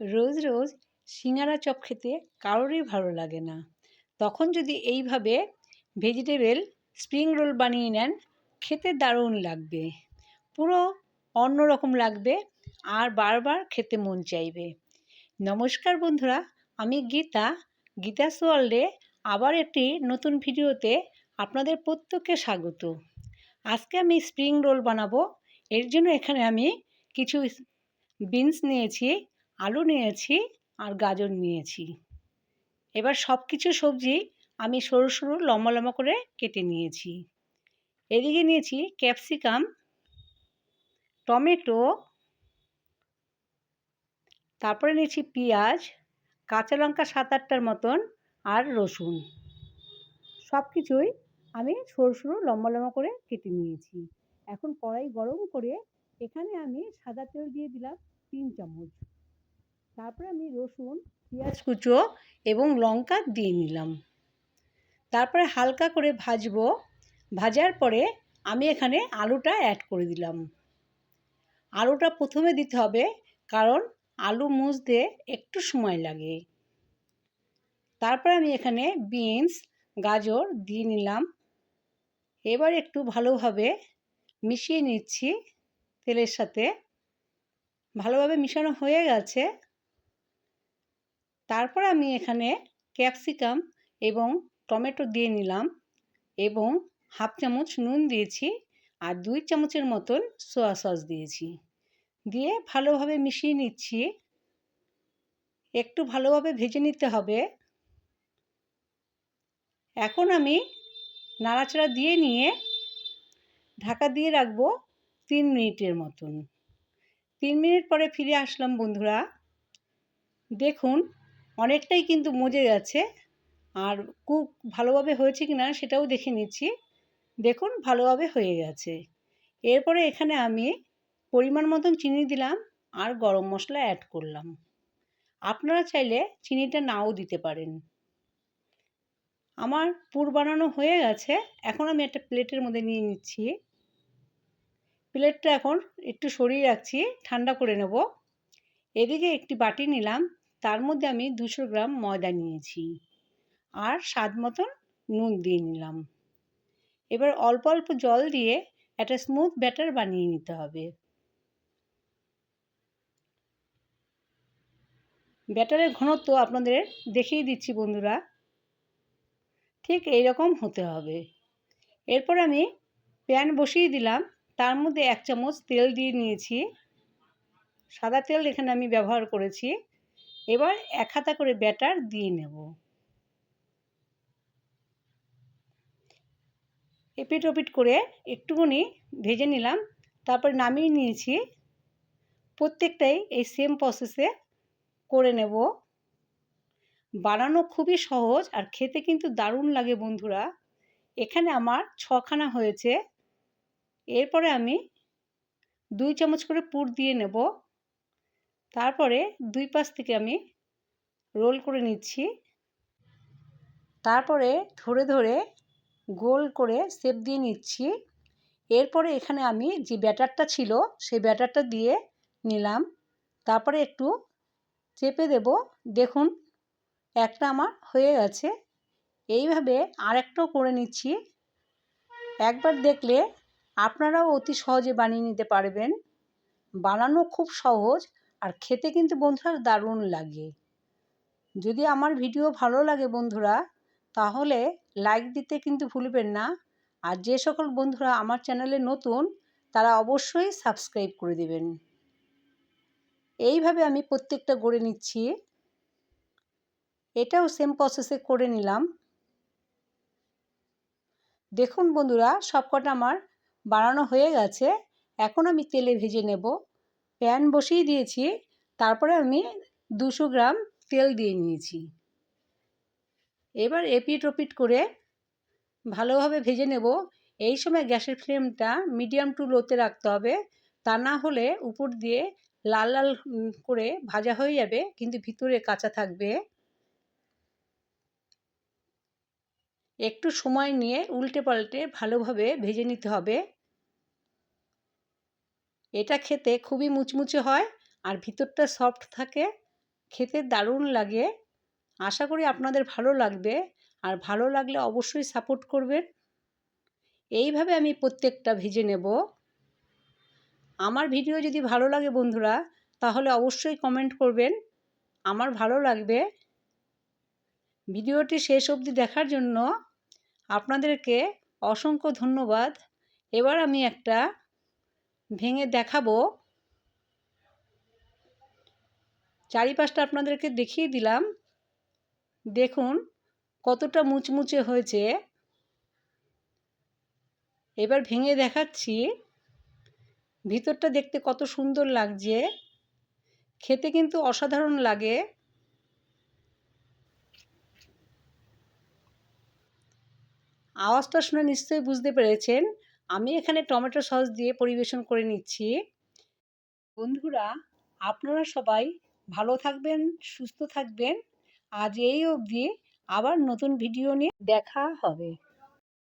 রোজ রোজ সিঙ্গারা chop খেতে কারোরই ভালো লাগে না। তখন যদি এইভাবে ভেজিটেবল স্প্রিং রোল বানিয়ে নেন, খেতে দারুণ লাগবে। পুরো অন্যরকম লাগবে আর বারবার খেতে মন চাইবে। নমস্কার বন্ধুরা, আমি গীতা। গীতা ওয়ার্ল্ডে আবার একটি নতুন ভিডিওতে আপনাদের প্রত্যেককে স্বাগত। আজকে আমি স্প্রিং রোল বানাবো। এর জন্য এখানে আমি কিছু বিনস নিয়েছি। আলু নিয়েছি আর গাজর নিয়েছি। এবার সব কিছু সবজি আমি সরু সরু লম্বা লম্বা করে কেটে নিয়েছি। এদিকে নিয়েছি ক্যাপসিকাম, টমেটো, তারপরে নিয়েছি পেঁয়াজ, কাঁচা লঙ্কা সাত আটটার মতন আর রসুন। সব কিছুই আমি সরু সরু লম্বা লম্বা করে কেটে নিয়েছি। এখন কড়াই গরম করে এখানে আমি সাদা তেল দিয়ে দিলাম তিন চামচ। তারপরে আমি রসুন, পেঁয়াজ কুচো এবং লঙ্কা দিয়ে নিলাম। তারপরে হালকা করে ভাজবো। ভাজার পরে আমি এখানে আলুটা অ্যাড করে দিলাম। আলুটা প্রথমে দিতে হবে কারণ আলু মুছতে একটু সময় লাগে। তারপরে আমি এখানে বিনস, গাজর দিয়ে নিলাম। এবার একটু ভালোভাবে মিশিয়ে নিচ্ছি তেলের সাথে। ভালোভাবে মিশানো হয়ে গেছে। তারপর আমি এখানে ক্যাপসিকাম এবং টমেটো দিয়ে নিলাম এবং হাফ চামচ নুন দিয়েছি আর দুই চামচের মতন সোয়া সস দিয়েছি। দিয়ে ভালোভাবে মিশিয়ে নিচ্ছি। একটু ভালোভাবে ভেজে নিতে হবে। এখন আমি নাড়াচাড়া দিয়ে নিয়ে ঢাকা দিয়ে রাখব তিন মিনিটের মতন। তিন মিনিট পরে ফিরে আসলাম বন্ধুরা। দেখুন অনেকটাই কিন্তু মজে গেছে। আর খুব ভালোভাবে হয়েছে কি না সেটাও দেখে নিচ্ছি। দেখুন, ভালোভাবে হয়ে গেছে। এরপরে এখানে আমি পরিমাণ মতন চিনি দিলাম আর গরম মশলা অ্যাড করলাম। আপনারা চাইলে চিনিটা নাও দিতে পারেন। আমার পুর বানানো হয়ে গেছে। এখন আমি একটা প্লেটের মধ্যে নিয়ে নিচ্ছি। প্লেটটা এখন একটু সরিয়ে রাখছি, ঠান্ডা করে নেব। এদিকে একটি বাটি নিলাম। তার মধ্যে আমি দুশো গ্রাম ময়দা নিয়েছি। আর স্বাদ মতন নুন দিয়ে নিলাম। এবার অল্প অল্প জল দিয়ে একটা স্মুথ ব্যাটার বানিয়ে নিতে হবে। ব্যাটারের ঘনত্ব আপনাদের দেখিয়ে দিচ্ছি বন্ধুরা। ঠিক এই রকম হতে হবে। এরপর আমি প্যান বসিয়ে দিলাম। তার মধ্যে এক চামচ তেল দিয়ে নিয়েছি। সাদা তেল এখানে আমি ব্যবহার করেছি। এবার এক হাতা করে ব্যাটার দিয়ে নেব। এপিট ওপিট করে একটুখানি ভেজে নিলাম, তারপর নামিয়ে নিয়েছি। প্রত্যেকটাই এই সেম প্রসেসে করে নেব। বানানো খুবই সহজ আর খেতে কিন্তু দারুণ লাগে বন্ধুরা। এখানে আমার ছখানা হয়েছে। এরপরে আমি দুই চামচ করে পুর দিয়ে নেব। তারপরে দুই পাশ থেকে আমি রোল করে নিচ্ছি। তারপরে ধরে ধরে গোল করে শেপ দিয়ে নিচ্ছি। এরপরে এখানে আমি যে ব্যাটারটা ছিল, সেই ব্যাটারটা দিয়ে নিলাম। তারপরে একটু চেপে দেব। দেখুন, একটা আমার হয়ে গেছে। এইভাবে আরেকটাও করে নিচ্ছি। একবার দেখলে আপনারাও অতি সহজে বানিয়ে নিতে পারবেন। বানানো খুব সহজ। আর খেতে কিন্তু বন্ধুরা দারুণ লাগে। যদি আমার ভিডিও ভালো লাগে বন্ধুরা, তাহলে লাইক দিতে কিন্তু ভুলবেন না। আর যে সকল বন্ধুরা আমার চ্যানেলে নতুন, তারা অবশ্যই সাবস্ক্রাইব করে দেবেন। এইভাবে আমি প্রত্যেকটা গড়ে নিচ্ছি। এটাও সেম প্রসেসে করে নিলাম। দেখুন বন্ধুরা, সবকটা আমার বানানো হয়ে গেছে। এখন আমি তেলে ভেজে নেব। প্যান বসিয়ে দিয়েছি, তারপরে আমি দুশো গ্রাম তেল দিয়ে নিয়েছি। এবার এপিট ওপিট করে ভালোভাবে ভেজে নেব। এই সময় গ্যাসের ফ্লেমটা মিডিয়াম টু লোতে রাখতে হবে, তা না হলে উপর দিয়ে লাল লাল করে ভাজা হয়ে যাবে, কিন্তু ভিতরে কাঁচা থাকবে। একটু সময় নিয়ে উল্টে পাল্টে ভালোভাবে ভেজে নিতে হবে। এটা খেতে খুবই মুচমুচে হয় আর ভিতরটা সফট থাকে। খেতে দারুণ লাগে। আশা করি আপনাদের ভালো লাগবে আর ভালো লাগলে অবশ্যই সাপোর্ট করবেন। এইভাবে আমি প্রত্যেকটা ভেজে নেব। আমার ভিডিও যদি ভালো লাগে বন্ধুরা, তাহলে অবশ্যই কমেন্ট করবেন। আমার ভালো লাগবে। ভিডিওটি শেষ অবধি দেখার জন্য আপনাদেরকে অসংখ্য ধন্যবাদ। এবার আমি একটা ভেঙে দেখাবো। চারিপাশটা আপনাদেরকে দেখিয়ে দিলাম। দেখুন, কতটা মুচমুচে হয়েছে। এবার ভেঙে দেখাচ্ছি। ভিতরটা দেখতে কত সুন্দর লাগছে। খেতে কিন্তু অসাধারণ লাগে। আওয়াজটা শুনে নিশ্চয়ই বুঝতে পেরেছেন। আমি এখানে টমেটো সস দিয়ে পরিবেশন করে নিচ্ছি। বন্ধুরা, আপনারা সবাই ভালো থাকবেন, সুস্থ থাকবেন। আজ এই অবধি আবার নতুন ভিডিও নিয়ে দেখা হবে।